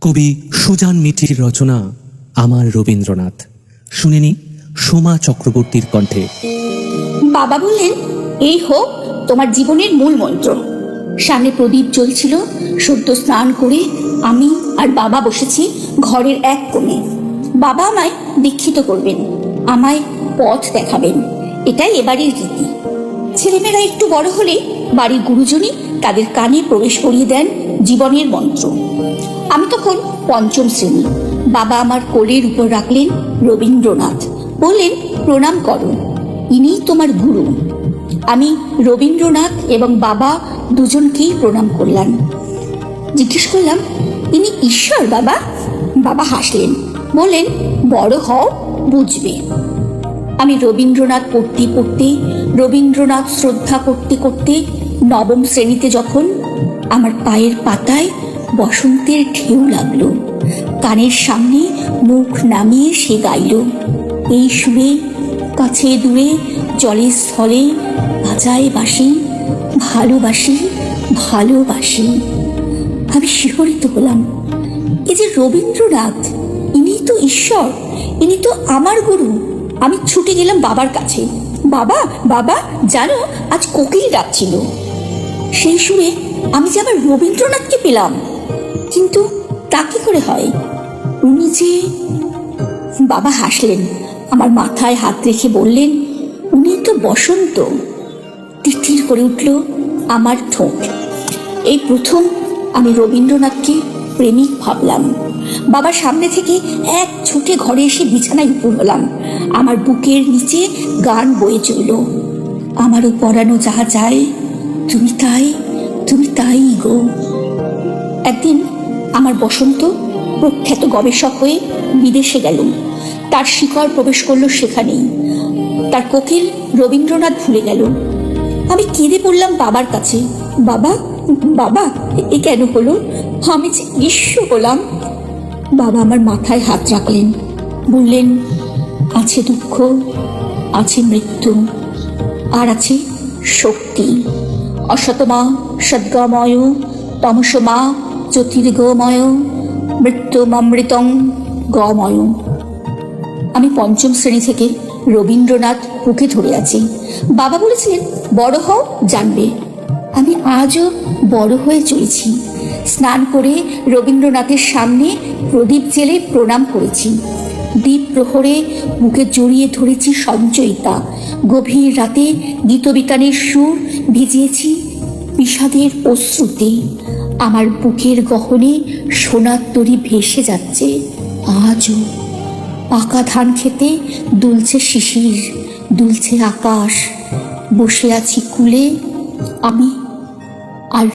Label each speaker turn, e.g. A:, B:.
A: কবি সুজান মিঠির রচনা আমার রবীন্দ্রনাথ। শুনেনি সোমা চক্রবর্তীর কণ্ঠে।
B: বাবা বললেন, এই হোক, তোমার জীবনের মূল মন্ত্র। সামনে প্রদীপ জ্বলছিল, সদ্য স্নান করে আমি আর বাবা বসেছি ঘরের এক কোণে। বাবা আমায় দীক্ষিত করবেন, আমায় পথ দেখাবেন, এটাই এবারের রীতি। ছেলেমেয়েরা একটু বড় হলে বাড়ির গুরুজনই তাদের কানে প্রবেশ করিয়ে দেন জীবনের মন্ত্র। আমি তখন পঞ্চম শ্রেণি। বাবা আমার কোলের উপর রাখলেন রবীন্দ্রনাথ। বললেন, প্রণাম করো। ইনি তোমার গুরু। আমি রবীন্দ্রনাথ এবং বাবা দুজনকেই প্রণাম করলাম। জিজ্ঞেস করলাম, ইনি ঈশ্বর, বাবা? বাবা হাসলেন, বললেন, বড় হও, বুঝবে। আমি রবীন্দ্রনাথ পড়তে পড়তে, রবীন্দ্রনাথ শ্রদ্ধা করতে করতে নবম শ্রেণীতে যখন আমার পায়ের পাতায় বসন্তের ঢেউ লাগল, কানের সামনে মুখ নামিয়ে সে গাইল, এই সুরে কাছে দূরে জলের স্থলে বাজায় বাসি ভালোবাসি ভালোবাসি। আমি শিহরিত হলাম এই যে রবীন্দ্রনাথ, ইনি তো ঈশ্বর, ইনি তো আমার গুরু। আমি ছুটে গেলাম বাবার কাছে। বাবা বাবা, জানো, আজ কোকিল ডাকছিল। সেই সুরে আমি যে আবার রবীন্দ্রনাথকে পেলাম। কিন্তু তা কি করে হয়? উনি যে বাবা হাসলেন, আমার মাথায় হাত রেখে বললেন, উনি তো বসন্ত। তিতির করে উঠল আমার ঠোঁট। এই প্রথম আমি রবীন্দ্রনাথকে প্রেমিক ভাবলাম। বাবার সামনে থেকে এক ছুটে ঘরে এসে বিছানায় উপর হলাম। আমার বুকের নিচে গান বয়ে চলল। আমারও পড়ানো যাহা যায় তুমি তাই তুমি তাই গো। একদিন আমার বসন্ত প্রখ্যাত গবেষক হয়ে বিদেশে গেল। তার শিকড় প্রবেশ করল সেখানেই। তার কোকিল রবীন্দ্রনাথ ভুলে গেল। আমি কেঁদে পড়লাম বাবার কাছে। বাবা বাবা, এ কেন হলো? আমি যে নিঃস্ব হলাম। বাবা আমার মাথায় হাত রাখলেন। বললেন, আছে দুঃখ, আছে মৃত্যু, আর আছে শক্তি। অসতমা সদ্গময়, তমসমা, জ্যোতির্গময় মৃত্যুমৃতং গময়। আমি পঞ্চম শ্রেণি থেকে রবীন্দ্রনাথ বুকে ধরে আছি। বাবা বলেছিলেন, বড় হও, জানবে। আমি আজও বড় হয়ে চলেছি। স্নান করে রবীন্দ্রনাথের সামনে প্রদীপ জেলে প্রণাম করেছি। দ্বীপ প্রহরে বুকে জড়িয়ে ধরেছি সঞ্চয়িতা। গভীর রাতে গীতবিতানের সুর ভিজিয়েছি বিষাদের অশ্রুতে। আমার বুকের গহনে সোনার তরি ভেসে যাচ্ছে। আজও পাকা ধান খেতে দুলছে শিশির, দুলছে আকাশ। বসে আছি কুলে আমি আর